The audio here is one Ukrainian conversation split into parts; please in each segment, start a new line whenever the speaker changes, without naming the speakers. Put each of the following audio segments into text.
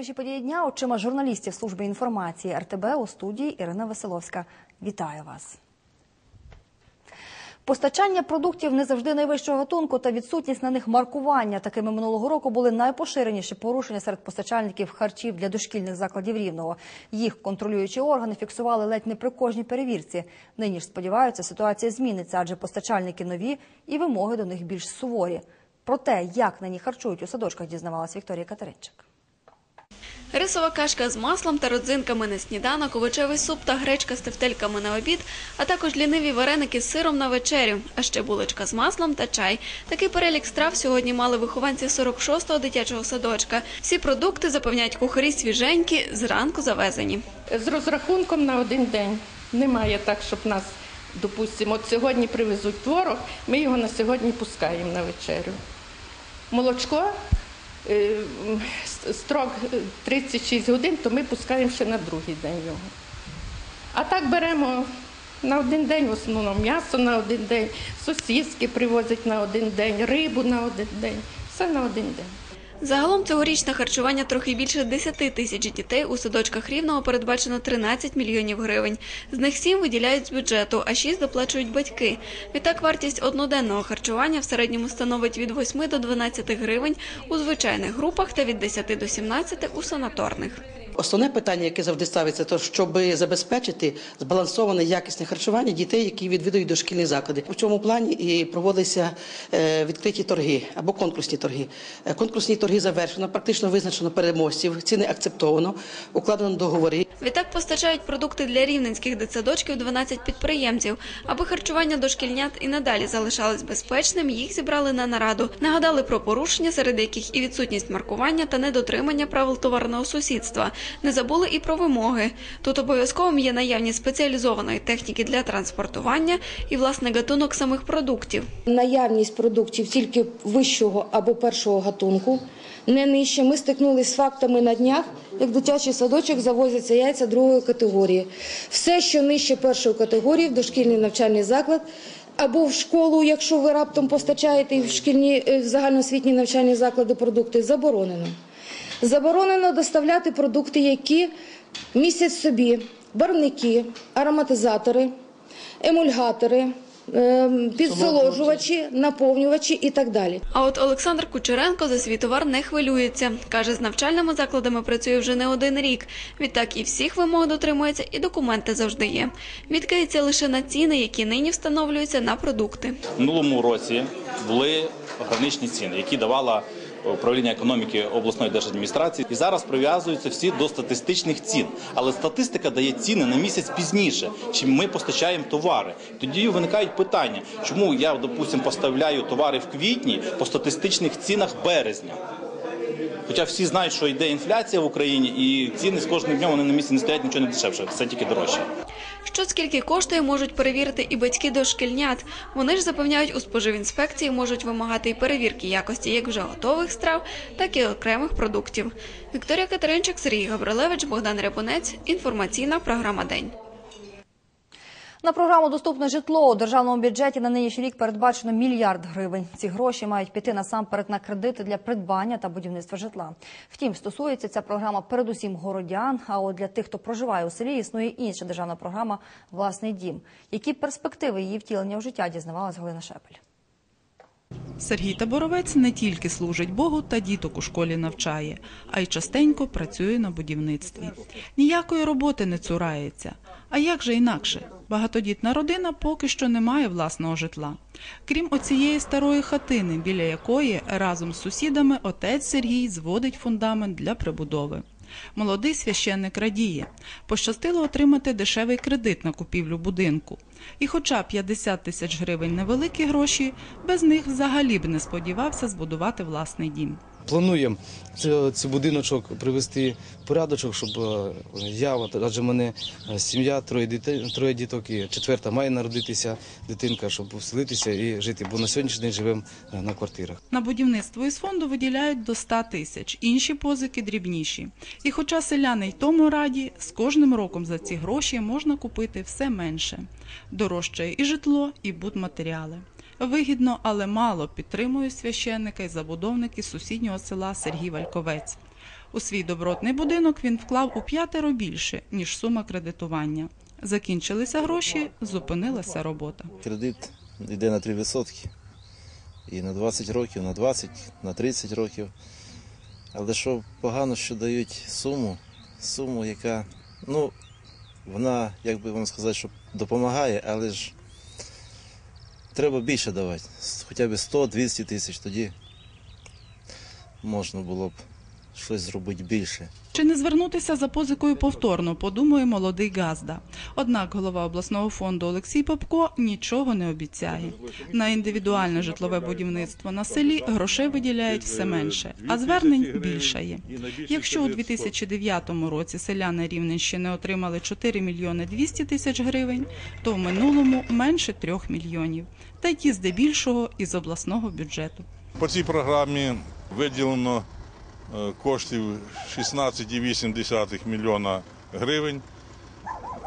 найважливіші події дня очима журналістів служби інформації РТБ у студії Ірина Веселовська. Вітаю вас. Постачання продуктів не завжди найвищого гатунку та відсутність на них маркування. Такими минулого року були найпоширеніші порушення серед постачальників харчів для дошкільних закладів рівного. Їх контролюючі органи фіксували ледь не при кожній перевірці. Нині ж сподіваються, ситуація зміниться, адже постачальники нові і вимоги до них більш суворі. Про те, як нині харчують у садочках, дізнавалась Вікторія Катеринчик.
Рисова кашка з маслом та родзинками на сніданок, овочевий суп та гречка з тефтельками на обід, а також ліниві вареники з сиром на вечерю, а ще булочка з маслом та чай. Такий перелік страв сьогодні мали вихованці 46-го дитячого садочка. Всі продукти запевняють кухарі свіженькі, зранку завезені.
з розрахунком на один день. Немає так, щоб нас, допустимо, от сьогодні привезуть творог, ми його на сьогодні пускаємо на вечерю. Молочко, строк е, 36 годин, то ми пускаємо ще на другий день його. А так беремо на один день, в основному м'ясо на один день, сосиски привозять на один день, рибу на один день. Все на один день.
Загалом цьогоріч на харчування трохи більше 10 тисяч дітей у садочках Рівного передбачено 13 мільйонів гривень. З них 7 виділяють з бюджету, а 6 доплачують батьки. Відтак вартість одноденного харчування в середньому становить від 8 до 12 гривень у звичайних групах та від 10 до 17 у санаторних.
Основне питання, яке завжди ставиться, то щоб забезпечити збалансоване якісне харчування дітей, які відвідують дошкільні заклади. У цьому плані і проводилися е, відкриті торги або конкурсні торги. Е, Конкурсні торги завершено, практично визначено переможців, ціни акцептовано, укладено договори.
Відтак постачають продукти для рівненських дитсадочків 12 підприємців. Аби харчування дошкільнят і надалі залишалось безпечним, їх зібрали на нараду. Нагадали про порушення, серед яких і відсутність маркування та недотримання правил товарного сусідства. Не забули і про вимоги. Тут обов'язковим є наявність спеціалізованої техніки для транспортування і власне гатунок самих продуктів.
наявність продуктів тільки вищого або першого гатунку, не нижче. Ми стикнулися з фактами на днях, як дитячий садочок завозяться яйця другої категорії. Все, що нижче першої категорії, в дошкільний навчальний заклад. Або в школу, якщо ви раптом постачаєте і в шкільні е, в загальноосвітні навчальні заклади продукти, заборонено. Заборонено доставляти продукти, які містять в собі барвники, ароматизатори, емульгатори, ем, підсоложувачі, наповнювачі і так далі.
А от Олександр Кучеренко за свій товар не хвилюється. Каже, з навчальними закладами працює вже не один рік. Відтак і всіх вимог дотримується, і документи завжди є. Відкається лише на ціни, які нині встановлюються на продукти.
В минулому році були граничні ціни, які давала управління економіки обласної держадміністрації, і зараз прив'язуються всі до статистичних цін. Але статистика дає ціни на місяць пізніше, чим ми постачаємо товари. Тоді виникають питання, чому я, допустимо, поставляю товари в квітні по статистичних цінах березня. Хоча всі знають, що йде інфляція в Україні, і ціни з кожним днем вони на місці не стоять нічого не дешевше, все тільки дорожче.
Що скільки коштує, можуть перевірити і батьки дошкільнят. Вони ж запевняють, у споживінспекції можуть вимагати і перевірки якості як вже готових страв, так і окремих продуктів. Вікторія Катеринчик, Сергій Гаврилевич, Богдан Рябунець. Інформаційна програма День.
На програму Доступне житло у державному бюджеті на нинішній рік передбачено мільярд гривень. Ці гроші мають піти насамперед на кредити для придбання та будівництва житла. Втім, стосується ця програма передусім городян. А от для тих, хто проживає у селі, існує інша державна програма Власний дім. Які перспективи її втілення в життя дізнавалась Галина Шепель.
Сергій Таборовець не тільки служить Богу та діток у школі навчає, а й частенько працює на будівництві. Ніякої роботи не цурається. А як же інакше? Багатодітна родина поки що не має власного житла. Крім оцієї старої хатини, біля якої разом з сусідами отець Сергій зводить фундамент для прибудови. Молодий священник радіє. Пощастило отримати дешевий кредит на купівлю будинку. І хоча 50 тисяч гривень невеликі гроші, без них взагалі б не сподівався збудувати власний дім.
Плануємо цей, будиночок привести в порядочок, щоб е, я, адже в мене е, сім'я, троє дітей, троє діток, і четверта має народитися дитинка, щоб вселитися і жити. Бо на сьогоднішній день живемо е, на квартирах.
На будівництво із фонду виділяють до 100 тисяч, інші позики дрібніші. І хоча селяни й тому раді, з кожним роком за ці гроші можна купити все менше. Дорожчає і житло, і будматеріали. Вигідно, але мало підтримують священника і забудовники сусіднього села Сергій Вальковець. У свій добротний будинок він вклав у п'ятеро більше, ніж сума кредитування. Закінчилися гроші, зупинилася робота.
Кредит йде на 3%. І на 20 років, на 20, на 30 років. Але що погано, що дають суму, суму, яка, ну, вона, як би вам сказати, що допомагає, але ж треба більше давати. Хоча б 100-200 тисяч, тоді можна було б щось зробити більше.
Чи не звернутися за позикою повторно, подумує молодий Газда. Однак голова обласного фонду Олексій Попко нічого не обіцяє. На індивідуальне житлове будівництво на селі грошей виділяють все менше, а звернень більшає. Якщо у 2009 році селяни Рівненщини отримали 4 мільйони 200 тисяч гривень, то в минулому менше 3 мільйонів. Та й ті здебільшого із обласного бюджету.
По цій програмі виділено коштів 16,8 мільйона гривень.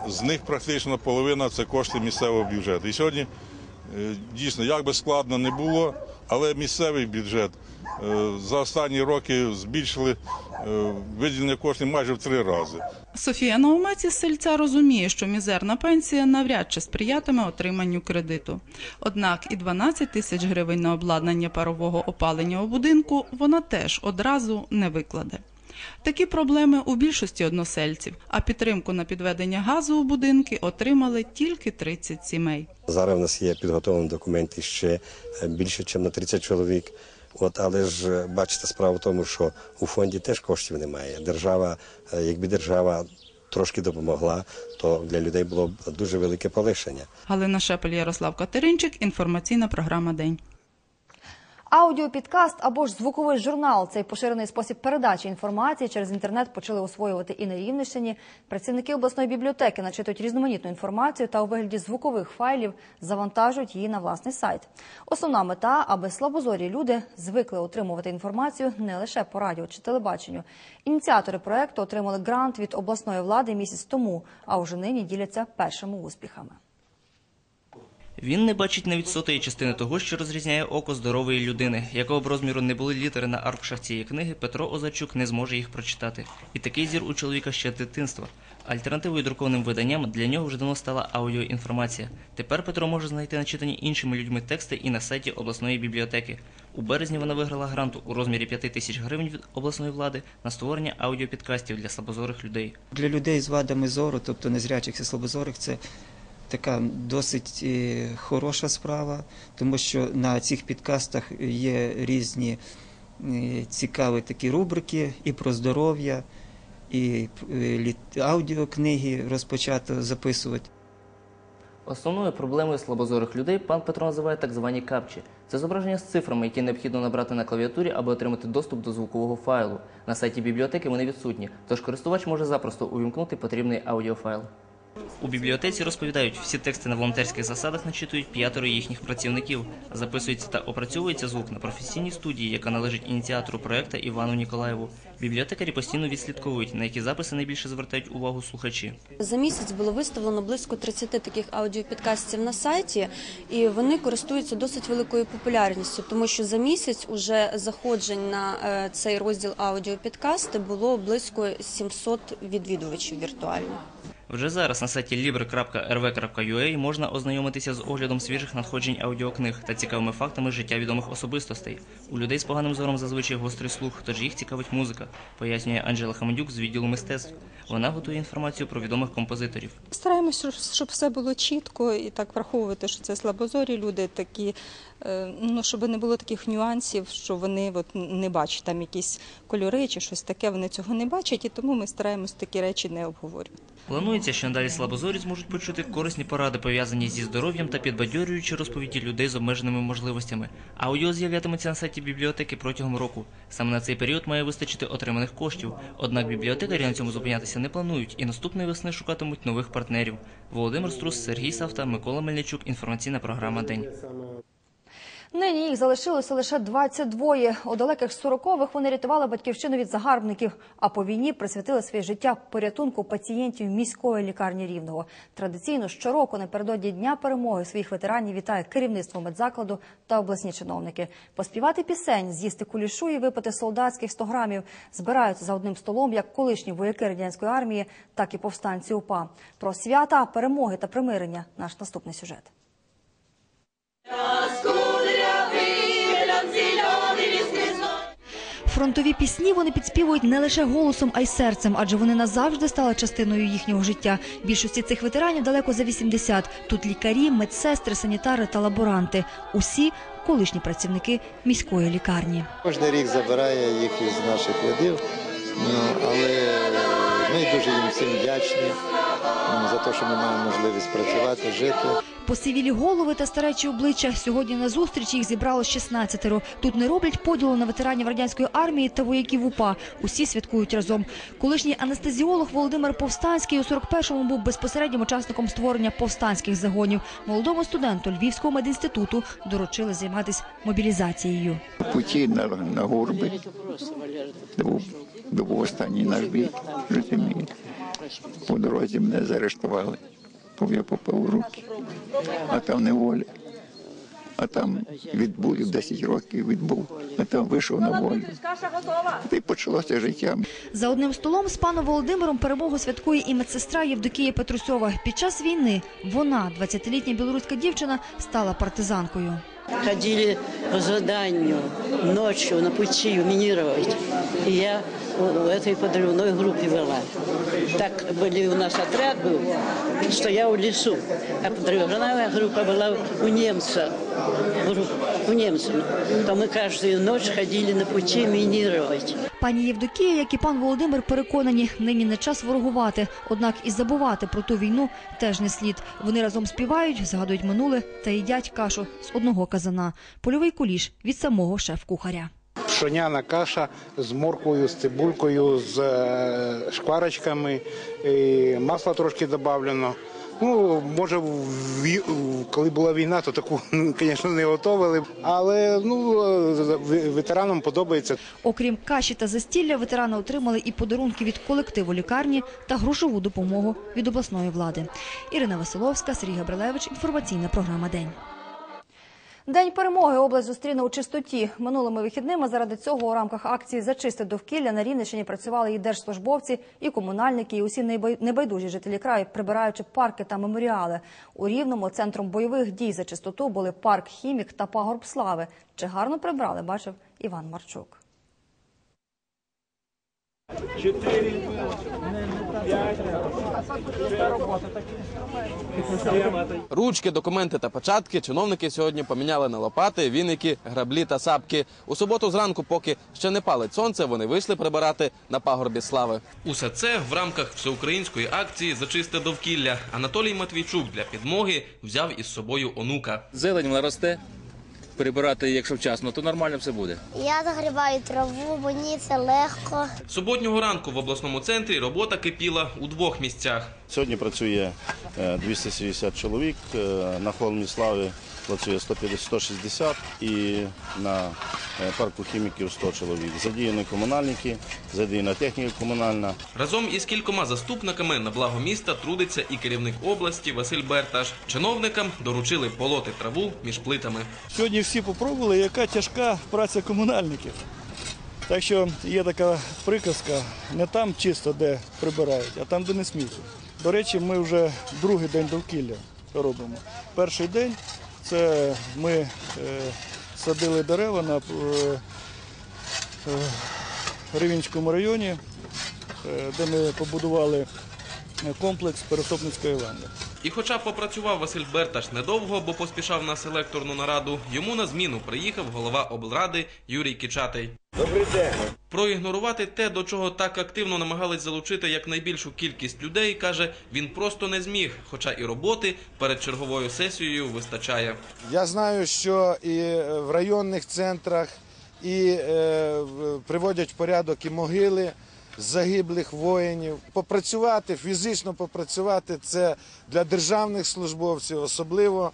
З них практично половина це кошти місцевого бюджету. І сьогодні е, дійсно, як би складно не було, але місцевий бюджет е, за останні роки збільшили е, виділення коштів майже в три рази.
Софія Наумець із сельця розуміє, що мізерна пенсія навряд чи сприятиме отриманню кредиту. Однак і 12 тисяч гривень на обладнання парового опалення у будинку вона теж одразу не викладе. Такі проблеми у більшості односельців, а підтримку на підведення газу у будинки отримали тільки 30 сімей.
Зараз в нас є підготовлені документи ще е, більше, ніж на 30 чоловік. От, але ж е, бачите, справа в тому, що у фонді теж коштів немає. Держава, е, якби держава трошки допомогла, то для людей було б дуже велике полегшення.
Галина Шепель, Ярослав Катеринчик, інформаційна програма День.
Аудіопідкаст або ж звуковий журнал цей поширений спосіб передачі інформації через інтернет почали освоювати і на Рівненщині. Працівники обласної бібліотеки начитують різноманітну інформацію та у вигляді звукових файлів завантажують її на власний сайт. Основна мета, аби слабозорі люди звикли отримувати інформацію не лише по радіо чи телебаченню. Ініціатори проекту отримали грант від обласної влади місяць тому, а уже нині діляться першими успіхами.
Він не бачить навіть сотої частини того, що розрізняє око здорової людини, якого б розміру не були літери на аркушах цієї книги, Петро Озарчук не зможе їх прочитати. І такий зір у чоловіка ще дитинства. Альтернативою друкованим виданням для нього вже давно стала аудіоінформація. Тепер Петро може знайти начитані іншими людьми тексти і на сайті обласної бібліотеки. У березні вона виграла грант у розмірі 5 тисяч гривень від обласної влади на створення аудіопідкастів для слабозорих людей.
Для людей з вадами зору, тобто незрячих і слабозорих, це така досить е, хороша справа, тому що на цих підкастах є різні е, цікаві такі рубрики і про здоров'я, і е, аудіокниги розпочато записувати.
Основною проблемою слабозорих людей пан Петро називає так звані капчі. Це зображення з цифрами, які необхідно набрати на клавіатурі, аби отримати доступ до звукового файлу. На сайті бібліотеки вони відсутні, тож користувач може запросто увімкнути потрібний аудіофайл. У бібліотеці розповідають, всі тексти на волонтерських засадах начитують п'ятеро їхніх працівників. Записується та опрацьовується звук на професійній студії, яка належить ініціатору проекту Івану Ніколаєву. Бібліотекарі постійно відслідковують, на які записи найбільше звертають увагу слухачі.
За місяць було виставлено близько 30 таких аудіопідкастів на сайті, і вони користуються досить великою популярністю, тому що за місяць уже заходжень на е, цей розділ аудіопідкасти було близько 700 відвідувачів віртуально.
Вже зараз на сайті libre.rv.ua можна ознайомитися з оглядом свіжих надходжень аудіокниг та цікавими фактами життя відомих особистостей. У людей з поганим зором зазвичай гострий слух, тож їх цікавить музика, пояснює Анжела Хамедюк з відділу мистецтв. Вона готує інформацію про відомих композиторів.
Стараємось, щоб- щоб все було чітко і так враховувати, що це слабозорі люди, такі, е, ну щоб не було таких нюансів, що вони от не бачать там якісь кольори чи щось таке. Вони цього не бачать, і тому ми стараємось такі речі не обговорювати.
Планується, що надалі слабозорі зможуть почути корисні поради, пов'язані зі здоров'ям та підбадьорюючі розповіді людей з обмеженими можливостями. Аудіо з'являтиметься на сайті бібліотеки протягом року. Саме на цей період має вистачити отриманих коштів. Однак бібліотекарі на цьому зупинятися не планують і наступної весни шукатимуть нових партнерів. Володимир Струс, Сергій Савта, Микола Мельничук. Інформаційна програма День.
Нині їх залишилося лише 22. У далеких 40-х вони рятували батьківщину від загарбників, а по війні присвятили своє життя порятунку пацієнтів міської лікарні Рівного. Традиційно щороку напередодні Дня перемоги своїх ветеранів вітає керівництво медзакладу та обласні чиновники. Поспівати пісень, з'їсти кулішу і випити солдатських 100 грамів збираються за одним столом як колишні вояки радянської армії, так і повстанці УПА. Про свята, перемоги та примирення – наш наступний сюжет. Фронтові пісні вони підспівують не лише голосом, а й серцем, адже вони назавжди стали частиною їхнього життя. Більшості цих ветеранів далеко за 80. Тут лікарі, медсестри, санітари та лаборанти. Усі колишні працівники міської лікарні.
Кожен рік забирає їх із наших рядів, ну, але ми дуже їм всім вдячні м, за те, що ми маємо можливість працювати, жити.
Посивілі голови та старечі обличчя. Сьогодні на зустрічі їх зібрало 16 Тут не роблять поділу на ветеранів радянської армії та вояків УПА. Усі святкують разом. Колишній анестезіолог Володимир Повстанський у 41-му був безпосереднім учасником створення повстанських загонів. Молодому студенту Львівського медінституту доручили займатися мобілізацією.
путі на, на горби. Був, останній наш бій житті. По дорозі мене заарештували. Бо Я попав у руки, а там неволя. А там відбув 10 років відбув, а там вийшов на волю. Та й почалося життя.
За одним столом з паном Володимиром перемогу святкує і медсестра Євдокія Петрусьова. Під час війни вона, 20-літня білоруська дівчина, стала партизанкою.
Ходили по заданию ночью на пути минировать. И я в этой подрывной группе была. Так были у нас отряд был, что я в лесу. А подрывная группа была у немца. группа- У немцев. То мы каждую ночь ходили на пути минировать.
Пані Євдокія, як і пан Володимир, переконані, нині не час ворогувати. Однак і забувати про ту війну теж не слід. Вони разом співають, згадують минуле та їдять кашу з одного казана. Польовий куліш від самого шеф-кухаря.
Пшоняна каша з морквою, з цибулькою, з е, шкварочками, масла трошки додавлено. Ну, може, коли була війна, то таку, звісно, не готували. Але ну, е, ветеранам подобається.
Окрім каші та застілля, ветерани отримали і подарунки від колективу лікарні та грошову допомогу від обласної влади. Ірина Василовська, Сергій Габрилевич. Інформаційна програма День. День перемоги область зустріне у чистоті. Минулими вихідними заради цього у рамках акції «Зачисти довкілля» на Рівненщині працювали і держслужбовці, і комунальники, і усі небай- небайдужі жителі краю, прибираючи парки та меморіали. У Рівному центром бойових дій за чистоту були парк «Хімік» та пагорб слави. Чи гарно прибрали, бачив Іван Марчук.
Ручки, документи та початки чиновники сьогодні поміняли на лопати, віники, граблі та сапки. У суботу зранку, поки ще не палить сонце, вони вийшли прибирати на пагорбі слави. Усе це в рамках всеукраїнської акції Зачисте довкілля. Анатолій Матвійчук для підмоги взяв із собою онука.
Зелень вона росте. Прибирати, якщо вчасно, то нормально все буде.
Я загрібаю траву, мені це легко.
Суботнього ранку в обласному центрі робота кипіла у двох місцях.
Сьогодні працює е, 270 чоловік, е, на холмі слави працює 150 160 і на е, парку хіміків 100 чоловік. Задіяні комунальники, задіяна техніка комунальна.
Разом із кількома заступниками на благо міста трудиться і керівник області Василь Берташ. Чиновникам доручили полоти траву між плитами.
Сьогодні всі попробували, яка тяжка праця комунальників. Так що є така приказка, не там чисто, де прибирають, а там, де не сміття. До речі, ми вже другий день довкілля робимо. Перший день це ми е, садили дерева на е, е, районі, е, де ми побудували комплекс Пересопницької ланди.
І хоча попрацював Василь Берташ недовго, бо поспішав на селекторну нараду, йому на зміну приїхав голова облради Юрій Кічатий.
Добрий день.
Проігнорувати те, до чого так активно намагались залучити якнайбільшу кількість людей, каже, він просто не зміг, хоча і роботи перед черговою сесією вистачає.
Я знаю, що і в районних центрах і е, приводять в порядок і могили загиблих воїнів. Попрацювати, фізично попрацювати це для державних службовців особливо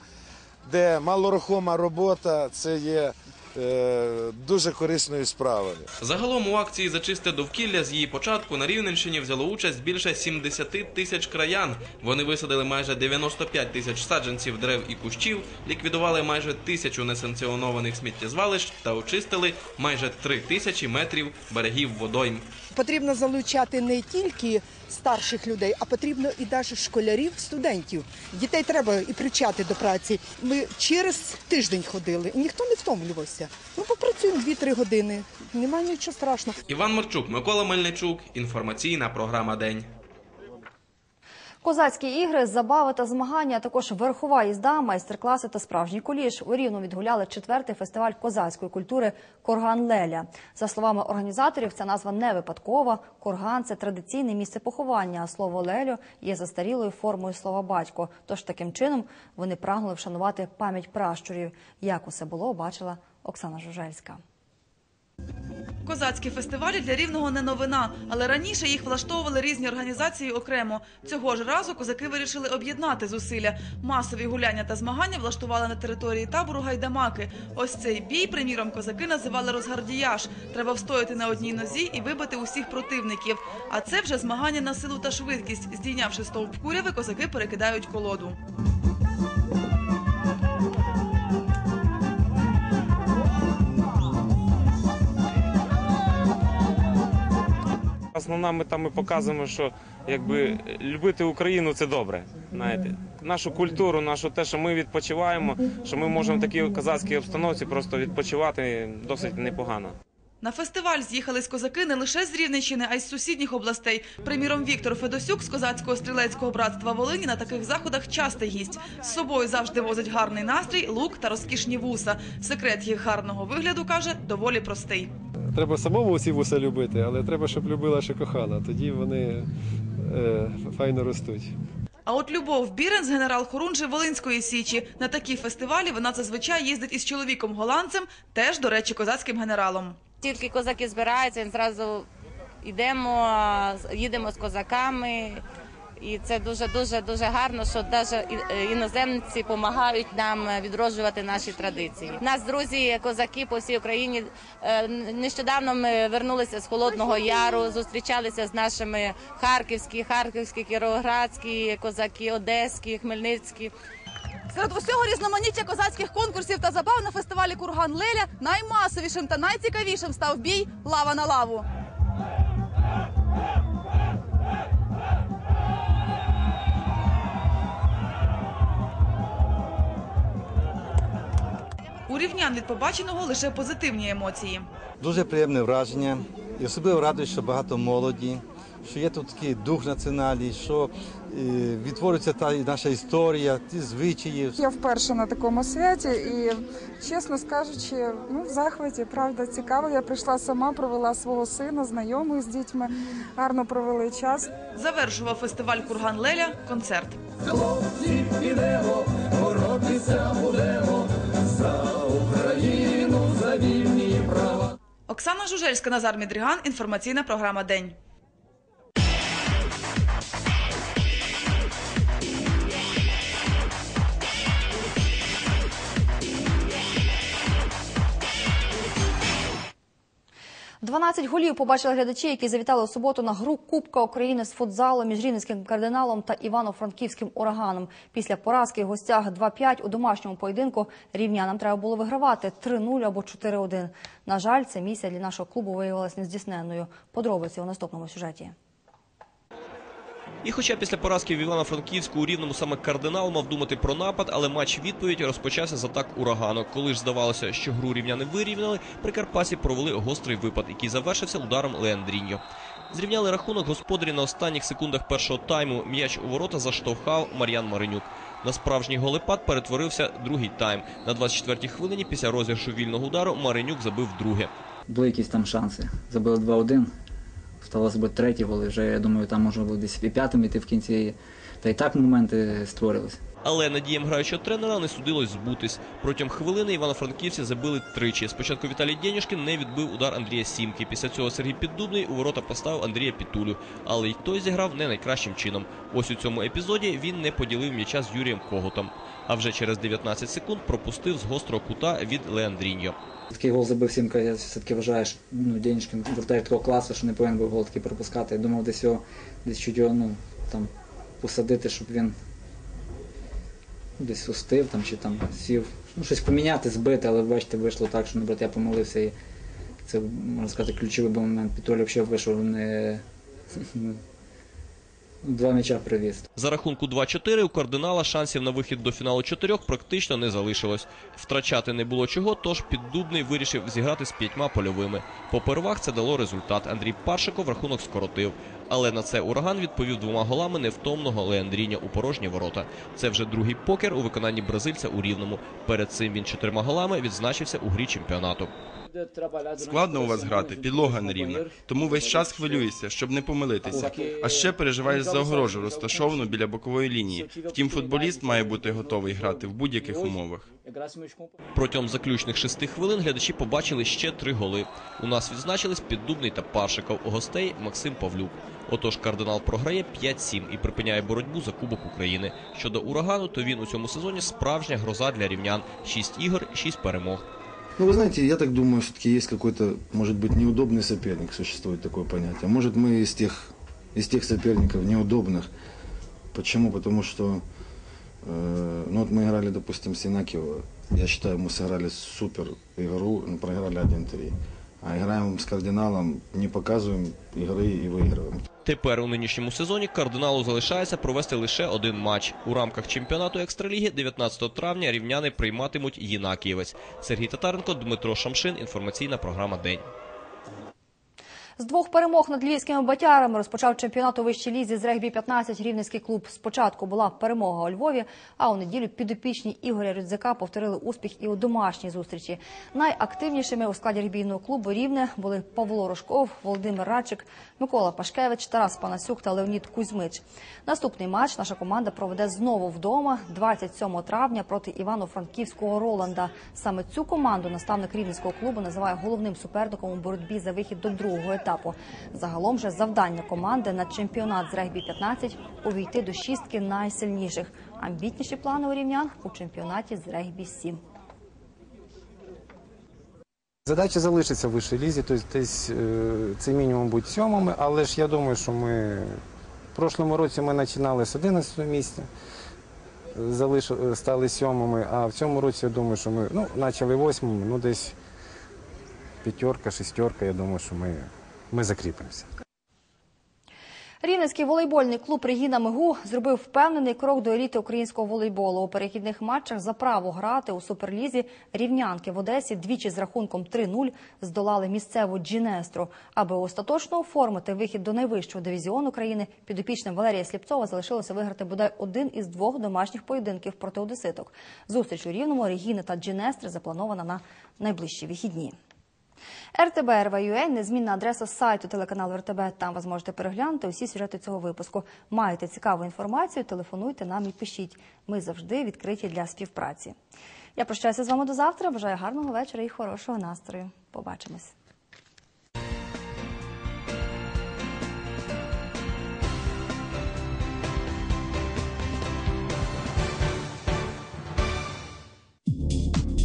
де малорухома робота це є е, дуже корисною справою.
Загалом у акції «Зачисте довкілля» з її початку на Рівненщині взяло участь більше 70 тисяч краян. Вони висадили майже 95 тисяч саджанців дерев і кущів, ліквідували майже тисячу несанкціонованих сміттєзвалищ та очистили майже 3 тисячі метрів берегів водойм.
Потрібно залучати не тільки старших людей, а потрібно і навіть школярів, студентів. Дітей треба і привчати до праці. Ми через тиждень ходили, і ніхто не втомлювався. Ну, попрацюємо 2-3 години. Немає нічого страшного.
Іван Марчук, Микола Мельничук. Інформаційна програма День.
Козацькі ігри, забави та змагання, також верхова їзда, майстер-класи та справжній куліш. У Рівно відгуляли четвертий фестиваль козацької культури Корган Леля. За словами організаторів, ця назва не випадкова. Корган це традиційне місце поховання, а слово лелю є застарілою формою слова батько. Тож таким чином вони прагнули вшанувати пам'ять пращурів. Як усе було, бачила Оксана Жужельська.
Козацькі фестивалі для рівного не новина, але раніше їх влаштовували різні організації окремо. Цього ж разу козаки вирішили об'єднати зусилля. Масові гуляння та змагання влаштували на території табору гайдамаки. Ось цей бій, приміром, козаки називали розгардіяж. Треба встояти на одній нозі і вибити усіх противників. А це вже змагання на силу та швидкість. Здійнявши стовп куряви, козаки перекидають колоду.
Основна мета ми показуємо, що якби любити Україну це добре. Знаєте, нашу культуру, нашу те, що ми відпочиваємо, що ми можемо в такій козацькій обстановці просто відпочивати досить непогано.
На фестиваль з'їхались козаки не лише з Рівненщини, а й з сусідніх областей. Приміром, Віктор Федосюк з козацького стрілецького братства Волині на таких заходах частий гість. З собою завжди возить гарний настрій, лук та розкішні вуса. Секрет їх гарного вигляду каже доволі простий.
Треба самому усі вуса любити, але треба, щоб любила ще кохана. Тоді вони е, файно ростуть.
А от Любов Біренс, генерал Хорунжий Волинської січі, на такі фестивалі вона зазвичай їздить із чоловіком голландцем, теж, до речі, козацьким генералом.
Тільки козаки збираються, він зразу йдемо, їдемо з козаками. І це дуже дуже дуже гарно, що навіть іноземці допомагають нам відроджувати наші традиції. Нас друзі, козаки по всій Україні. Е, Нещодавно ми вернулися з Холодного Яру, зустрічалися з нашими харківські, харківські, кіровоградські козаки, одеські, хмельницькі.
Серед усього різноманіття козацьких конкурсів та забав на фестивалі Курган Леля наймасовішим та найцікавішим став бій лава на лаву. У рівнян від побаченого лише позитивні емоції.
Дуже приємне враження. І особливо радий, що багато молоді, що є тут такий дух національний, що е, відтворюється та наша історія, ті звичаї.
Я вперше на такому святі і, чесно скажучи, ну в захваті, правда, цікаво. Я прийшла сама, провела свого сина, знайомих з дітьми, гарно провели час.
Завершував фестиваль Курган Леля концерт.
Хлопці підемо, боротися будемо
Оксана Жужельська, Назар Мідріган. Інформаційна програма День.
– 12 голів побачили глядачі, які завітали у суботу на гру Кубка України з футзалу між Рівненським кардиналом та Івано-Франківським ураганом. Після поразки в гостях 2-5 у домашньому поєдинку рівнянам треба було вигравати 3-0 або 4-1. На жаль, ця місія для нашого клубу виявилася нездійсненною. Подробиці у наступному сюжеті.
І хоча після поразки в Івано-Франківську у Рівному саме кардинал мав думати про напад, але матч відповідь розпочався з атак урагану. Коли ж здавалося, що гру рівняни вирівняли, прикарпатці провели гострий випад, який завершився ударом Леандріньо. Зрівняли рахунок господарі на останніх секундах першого тайму. М'яч у ворота заштовхав Мар'ян Маринюк. На справжній голепад перетворився другий тайм. На 24-й хвилині після розіграшу вільного удару Маринюк забив друге.
Були якісь там шанси. Забили 2-1. Сталося б третій гол, і вже я думаю, там можна було десь і п'ятим іти в кінці. Та й так моменти створилися.
Але надіям граючого тренера не судилось збутись. Протягом хвилини івано-франківці забили тричі. Спочатку Віталій Дєнюшкін не відбив удар Андрія Сімки. Після цього Сергій Піддубний у ворота поставив Андрія Пітулю. Але й той зіграв не найкращим чином. Ось у цьому епізоді він не поділив м'яча з Юрієм Когутом. А вже через 19 секунд пропустив з гострого кута від Леандріньо.
Такий гол забив Сімка, я все-таки вважаю, що ну, Денішкін вратарь такого класу, що не повинен був гол такий пропускати. Я думав десь його, десь чуть його, ну, там, посадити, щоб він десь устив там, чи там сів. Ну, щось поміняти, збити, але бачите, вийшло так, що наоборот, я помилився і це, можна сказати, ключовий був момент. Пітолі взагалі вийшов не два м'яча привіз.
За рахунку 2-4 у кардинала шансів на вихід до фіналу чотирьох практично не залишилось. Втрачати не було чого, тож піддубний вирішив зіграти з п'ятьма польовими. Попервах це дало результат. Андрій Паршиков рахунок скоротив. Але на це ураган відповів двома голами невтомного Леандріня у порожні ворота. Це вже другий покер у виконанні бразильця у рівному. Перед цим він чотирма голами відзначився у грі чемпіонату.
Складно у вас грати, підлога нерівна. Тому весь час хвилюєшся, щоб не помилитися. А ще переживаєш за огорожу, розташовану біля бокової лінії. Втім, футболіст має бути готовий грати в будь-яких умовах.
Протягом заключних шести хвилин глядачі побачили ще три голи. У нас відзначились Піддубний та Паршиков. У гостей Максим Павлюк. Отож, кардинал програє 5-7 і припиняє боротьбу за Кубок України. Щодо урагану, то він у цьому сезоні справжня гроза для рівнян. Шість ігор, шість перемог.
Ну, вы знаете, я так думаю, все-таки есть какой-то, может быть, неудобный соперник, существует такое понятие. Может, мы из тех, из тех соперников неудобных. Почему? Потому что, э, ну, вот мы играли, допустим, с Инакиево. Я считаю, мы сыграли супер игру, ну, проиграли 1-3. А играем с кардиналом, не показываем игры и выигрываем.
Тепер у нинішньому сезоні кардиналу залишається провести лише один матч. У рамках чемпіонату екстраліги 19 травня рівняни прийматимуть Єнакієвець. Сергій Татаренко, Дмитро Шамшин. Інформаційна програма День.
З двох перемог над львівськими батярами розпочав чемпіонат у вищій лізі з регбі-15 рівненський клуб. Спочатку була перемога у Львові, а у неділю підопічні Ігоря Рюдзика повторили успіх і у домашній зустрічі. Найактивнішими у складі регбійного клубу Рівне були Павло Рожков, Володимир Радчик, Микола Пашкевич, Тарас Панасюк та Леонід Кузьмич. Наступний матч наша команда проведе знову вдома 27 травня проти Івано-Франківського Роланда. Саме цю команду наставник рівненського клубу називає головним суперником у боротьбі за вихід до другого етапу. Загалом же завдання команди на чемпіонат з регбі-15 – увійти до шістки найсильніших. Амбітніші плани у рівнян у чемпіонаті з регбі-7.
Задача залишиться в вищій лізі, тобто десь е, це мінімум бути сьомими, але ж я думаю, що ми в прошлому році починали з 11 місця, стали сьомими, а в цьому році я думаю, що ми ну, почали восьмими, ну десь п'ятерка, шестерка, я думаю, що ми, ми закріпимося.
Рівненський волейбольний клуб Регіна Мигу зробив впевнений крок до еліти українського волейболу. У перехідних матчах за право грати у суперлізі рівнянки в Одесі двічі з рахунком 3-0 здолали місцеву Джінестру. Аби остаточно оформити вихід до найвищого дивізіону країни, підопічним Валерія Сліпцова залишилося виграти бодай один із двох домашніх поєдинків проти одеситок. Зустріч у Рівному Регіни та Джінестри запланована на найближчі вихідні. РТБ РВЮА – незмінна адреса сайту телеканалу РТБ. Там ви зможете переглянути усі сюжети цього випуску. Маєте цікаву інформацію, телефонуйте нам і пишіть. Ми завжди відкриті для співпраці. Я прощаюся з вами до завтра. Бажаю гарного вечора і хорошого настрою. Побачимось.